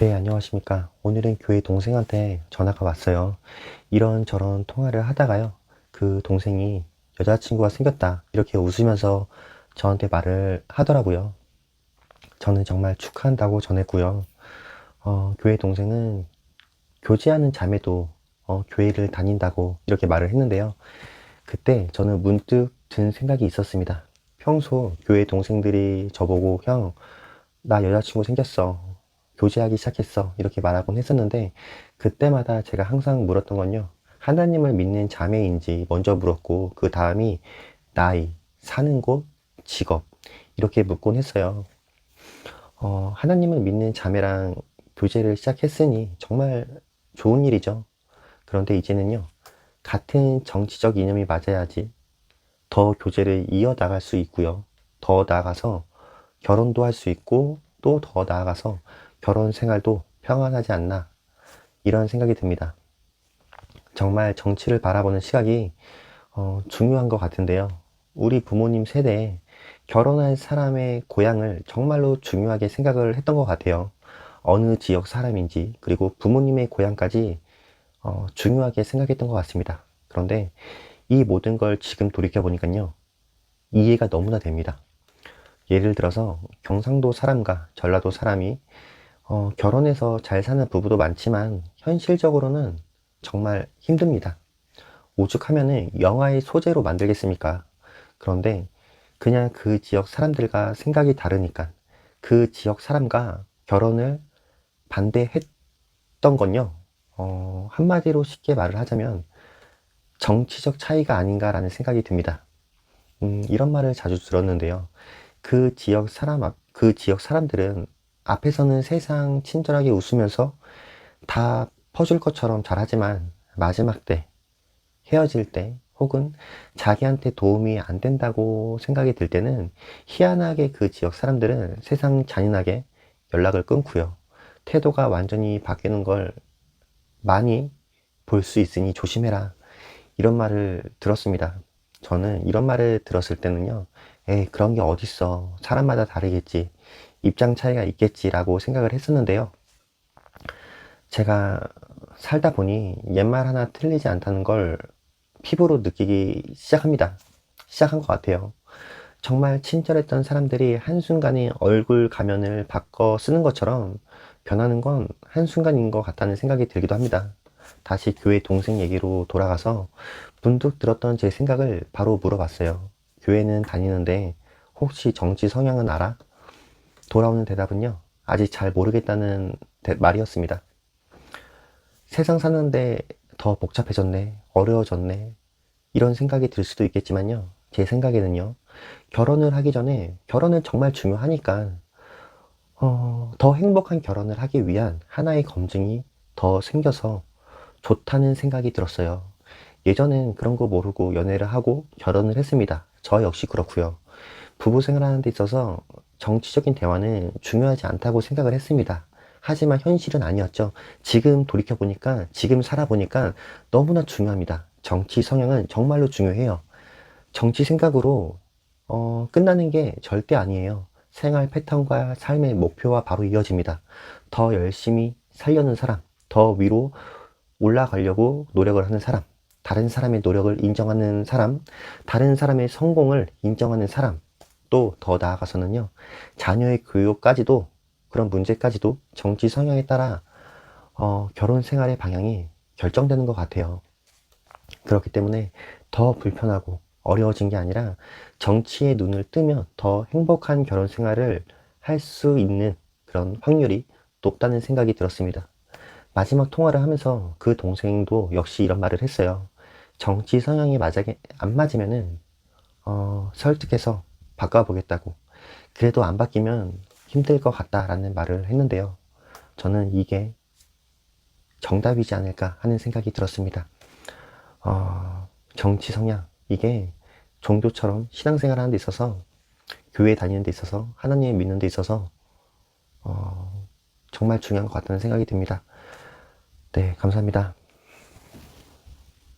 네, 안녕하십니까. 오늘은 교회 동생한테 전화가 왔어요. 이런저런 통화를 하다가요. 그 동생이 여자친구가 생겼다. 이렇게 웃으면서 저한테 말을 하더라고요. 저는 정말 축하한다고 전했고요. 어, 교회 동생은 교제하는 자매도 어, 교회를 다닌다고 이렇게 말을 했는데요. 그때 저는 문득 든 생각이 있었습니다. 평소 교회 동생들이 저보고 형, 나 여자친구 생겼어. 교제하기 시작했어. 이렇게 말하곤 했었는데, 그때마다 제가 항상 물었던 건요. 하나님을 믿는 자매인지 먼저 물었고, 그 다음이 나이, 사는 곳, 직업. 이렇게 묻곤 했어요. 어, 하나님을 믿는 자매랑 교제를 시작했으니 정말 좋은 일이죠. 그런데 이제는요, 같은 정치적 이념이 맞아야지 더 교제를 이어나갈 수 있고요. 더 나아가서 결혼도 할 수 있고, 또 더 나아가서 결혼 생활도 평안하지 않나 이런 생각이 듭니다. 정말 정치를 바라보는 시각이 어, 중요한 것 같은데요. 우리 부모님 세대에 결혼한 사람의 고향을 정말로 중요하게 생각을 했던 것 같아요. 어느 지역 사람인지 그리고 부모님의 고향까지 어, 중요하게 생각했던 것 같습니다. 그런데 이 모든 걸 지금 돌이켜 보니까요. 이해가 너무나 됩니다. 예를 들어서 경상도 사람과 전라도 사람이 어, 결혼해서 잘 사는 부부도 많지만 현실적으로는 정말 힘듭니다. 오죽하면은 영화의 소재로 만들겠습니까? 그런데 그냥 그 지역 사람들과 생각이 다르니까 그 지역 사람과 결혼을 반대했던 건요. 어, 한마디로 쉽게 말을 하자면 정치적 차이가 아닌가라는 생각이 듭니다. 음, 이런 말을 자주 들었는데요. 그 지역 사람, 앞- 그 지역 사람들은 앞에서는 세상 친절하게 웃으면서 다 퍼줄 것처럼 잘하지만 마지막 때, 헤어질 때, 혹은 자기한테 도움이 안 된다고 생각이 들 때는 희한하게 그 지역 사람들은 세상 잔인하게 연락을 끊고요. 태도가 완전히 바뀌는 걸 많이 볼 수 있으니 조심해라. 이런 말을 들었습니다. 저는 이런 말을 들었을 때는요, 에이, 그런 게 어딨어. 사람마다 다르겠지. 입장 차이가 있겠지라고 생각을 했었는데요. 제가 살다 보니 옛말 하나 틀리지 않다는 걸 피부로 느끼기 시작합니다. 시작한 것 같아요. 정말 친절했던 사람들이 한순간에 얼굴 가면을 바꿔 쓰는 것처럼 변하는 건 한순간인 것 같다는 생각이 들기도 합니다. 다시 교회 동생 얘기로 돌아가서 문득 들었던 제 생각을 바로 물어봤어요. 교회는 다니는데 혹시 정치 성향은 알아? 돌아오는 대답은요. 아직 잘 모르겠다는 대- 말이었습니다. 세상 사는데 더 복잡해졌네. 어려워졌네. 이런 생각이 들 수도 있겠지만요. 제 생각에는요. 결혼을 하기 전에 결혼은 정말 중요하니까 어, 더 행복한 결혼을 하기 위한 하나의 검증이 더 생겨서 좋다는 생각이 들었어요. 예전엔 그런 거 모르고 연애를 하고 결혼을 했습니다. 저 역시 그렇고요. 부부 생활하는 데 있어서 정치적인 대화는 중요하지 않다고 생각을 했습니다. 하지만 현실은 아니었죠. 지금 돌이켜보니까, 지금 살아보니까 너무나 중요합니다. 정치 성향은 정말로 중요해요. 정치 생각으로 어, 끝나는 게 절대 아니에요. 생활 패턴과 삶의 목표와 바로 이어집니다. 더 열심히 살려는 사람, 더 위로 올라가려고 노력을 하는 사람, 다른 사람의 노력을 인정하는 사람, 다른 사람의 성공을 인정하는 사람, 또 더 나아가서는요, 자녀의 교육까지도 그런 문제까지도 정치 성향에 따라 어, 결혼 생활의 방향이 결정되는 것 같아요. 그렇기 때문에 더 불편하고 어려워진 게 아니라 정치에 눈을 뜨면 더 행복한 결혼 생활을 할 수 있는 그런 확률이 높다는 생각이 들었습니다. 마지막 통화를 하면서 그 동생도 역시 이런 말을 했어요. 정치 성향이 맞게 안 맞으면은 어, 설득해서 바꿔보겠다고. 그래도 안 바뀌면 힘들 것 같다라는 말을 했는데요. 저는 이게 정답이지 않을까 하는 생각이 들었습니다. 어, 정치 성향 이게 종교처럼 신앙생활 하는 데 있어서 교회 다니는 데 있어서 하나님 믿는 데 있어서 어, 정말 중요한 것 같다는 생각이 듭니다. 네, 감사합니다.